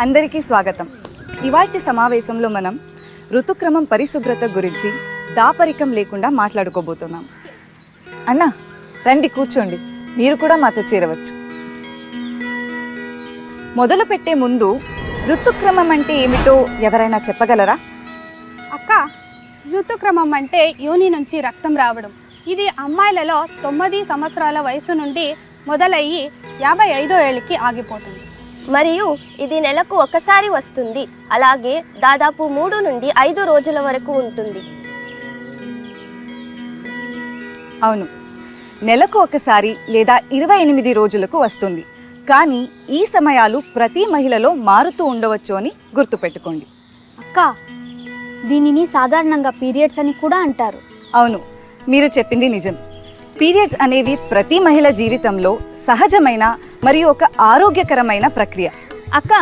అందరికీ స్వాగతం. ఇవాటి సమావేశంలో మనం ఋతుక్రమం పరిశుభ్రత గురించి దాపరికం లేకుండా మాట్లాడుకోబోతున్నాం. అన్న రండి కూర్చోండి. మీరు కూడా మాతో చేరవచ్చు. మొదలు పెట్టే ముందు ఋతుక్రమం అంటే ఏమిటో ఎవరైనా చెప్పగలరా? అక్క ఋతుక్రమం అంటే యోని నుంచి రక్తం రావడం. ఇది అమ్మాయిలలో తొమ్మిది సంవత్సరాల వయసు నుండి మొదలయ్యి యాభై ఐదో ఏళ్ళకి ఆగిపోతుంది. మరియు ఇది నెలకు ఒకసారి వస్తుంది. అలాగే దాదాపు మూడు నుండి ఐదు రోజుల వరకు ఉంటుంది. అవును. నెలకు ఒకసారి లేదా ఇరవై ఎనిమిది రోజులకు వస్తుంది. కానీ ఈ సమయాలు ప్రతి మహిళలో మారుతూ ఉండవచ్చు అని గుర్తుపెట్టుకోండి. అక్క దీనిని సాధారణంగా పీరియడ్స్ అని కూడా అంటారు. అవును మీరు చెప్పింది నిజం. పీరియడ్స్ అనేవి ప్రతి మహిళ జీవితంలో సహజమైన మరియు ఒక ఆరోగ్యకరమైన ప్రక్రియ. అక్క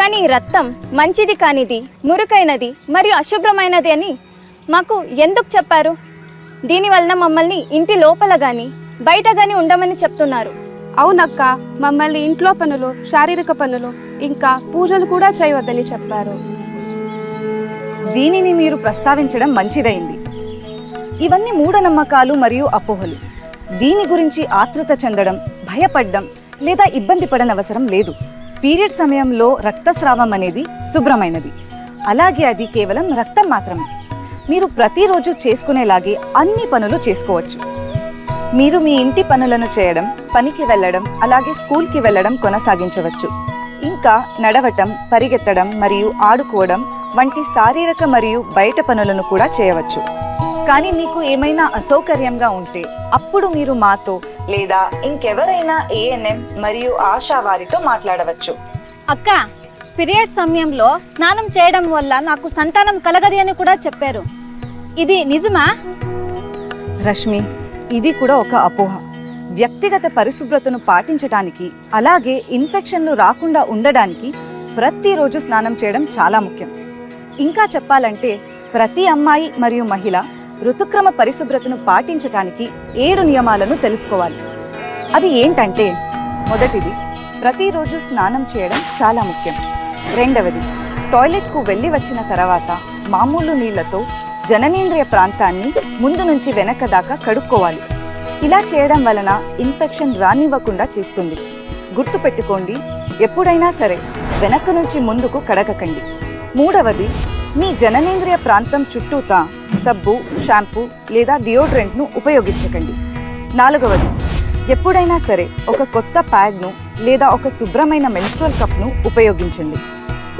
కానీ రక్తం మంచిది కానిది మురుకైనది మరియు అశుభ్రమైనది అని మాకు ఎందుకు చెప్పారు? దీనివలన మమ్మల్ని ఇంటి లోపల గాని బయట గాని ఉండమని చెప్తున్నారు. అవునక్క మమ్మల్ని ఇంట్లో పనులు శారీరక పనులు ఇంకా పూజలు కూడా చేయవద్దని చెప్పారు. దీనిని మీరు ప్రస్తావించడం మంచిదైంది. ఇవన్నీ మూఢనమ్మకాలు మరియు అపోహలు. దీని గురించి ఆతృత చెందడం భయపడడం లేదా ఇబ్బంది పడనవసరం లేదు. పీరియడ్ సమయంలో రక్తస్రావం అనేది శుభ్రమైనది. అలాగే అది కేవలం రక్తం మాత్రమే. మీరు ప్రతిరోజు చేసుకునేలాగే అన్ని పనులు చేసుకోవచ్చు. మీరు మీ ఇంటి పనులను చేయడం పనికి వెళ్ళడం అలాగే స్కూల్కి వెళ్ళడం కొనసాగించవచ్చు. ఇంకా నడవటం పరిగెత్తడం మరియు ఆడుకోవడం వంటి శారీరక మరియు బయట పనులను కూడా చేయవచ్చు. కానీ మీకు ఏమైనా అసౌకర్యంగా ఉంటే అప్పుడు మీరు మాతో లేదా ఇంకెవరైనా ఏఎన్ఎం మరియు ఆశా వారితో మాట్లాడవచ్చు. అక్క పీరియడ్ సమయంలో స్నానం చేయడం వల్ల నాకు సంతానం కలగది అని కూడా చెప్పారు. ఇది నిజమా? రష్మి ఇది కూడా ఒక అపోహ. వ్యక్తిగత పరిశుభ్రతను పాటించడానికి అలాగే ఇన్ఫెక్షన్లు రాకుండా ఉండడానికి ప్రతిరోజు స్నానం చేయడం చాలా ముఖ్యం. ఇంకా చెప్పాలంటే ప్రతి అమ్మాయి మరియు మహిళ ఋతుక్రమ పరిశుభ్రతను పాటించటానికి ఏడు నియమాలను తెలుసుకోవాలి. అవి ఏంటంటే మొదటిది ప్రతిరోజు స్నానం చేయడం చాలా ముఖ్యం. రెండవది టాయిలెట్కు వెళ్ళి వచ్చిన తర్వాత మామూలు నీళ్ళతో జననేంద్రియ ప్రాంతాన్ని ముందు నుంచి వెనక దాకా కడుక్కోవాలి. ఇలా చేయడం వలన ఇన్ఫెక్షన్ రానివ్వకుండా చేస్తుంది. గుర్తుపెట్టుకోండి ఎప్పుడైనా సరే వెనక నుంచి ముందుకు కడగకండి. మూడవది మీ జననేంద్రియ ప్రాంతం చుట్టూతా సబ్బు షాంపూ లేదా డియోడ్రెంట్ను ఉపయోగించకండి. నాలుగవది ఎప్పుడైనా సరే ఒక కొత్త ప్యాడ్ను లేదా ఒక శుభ్రమైన మెన్స్ట్రల్ కప్ను ఉపయోగించండి.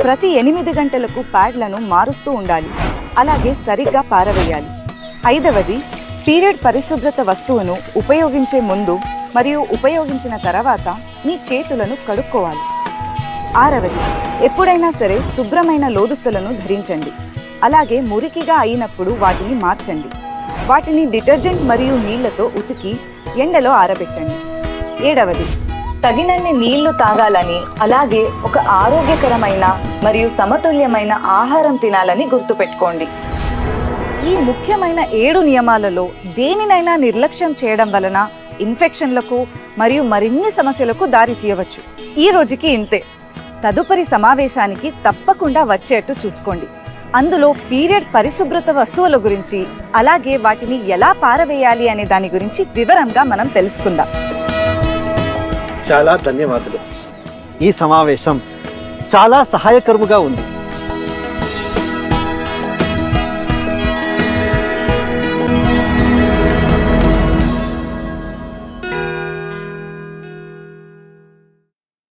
ప్రతి ఎనిమిది గంటలకు ప్యాడ్లను మారుస్తూ ఉండాలి. అలాగే సరిగ్గా పారవేయాలి. ఐదవది పీరియడ్ పరిశుభ్రత వస్తువును ఉపయోగించే ముందు మరియు ఉపయోగించిన తర్వాత మీ చేతులను కడుక్కోవాలి. ఆరవది. ఎప్పుడైనా సరే శుభ్రమైన లోదుస్తులను ధరించండి. అలాగే మురికిగా అయినప్పుడు వాటిని మార్చండి. వాటిని డిటర్జెంట్ మరియు నీళ్ళతో ఉతికి ఎండలో ఆరబెట్టండి. ఏడవది. తగినన్ని నీళ్ళు తాగాలని అలాగే ఒక ఆరోగ్యకరమైన మరియు సమతుల్యమైన ఆహారం తినాలని గుర్తుపెట్టుకోండి. ఈ ముఖ్యమైన ఏడు నియమాలలో దేనినైనా నిర్లక్ష్యం చేయడం వలన ఇన్ఫెక్షన్లకు మరియు మరిన్ని సమస్యలకు దారి తీయవచ్చు. ఈ రోజుకి ఇంతే. తదుపరి సమావేశానికి తప్పకుండా వచ్చేట్టు చూసుకోండి. అందులో పీరియడ్ పరిశుభ్రత వస్తువుల గురించి అలాగే వాటిని ఎలా పారవేయాలి అనే దాని గురించి వివరంగా మనం తెలుసుకుందాం. చాలా ధన్యవాదాలు. ఈ సమావేశం చాలా సహాయకరముగా ఉంది.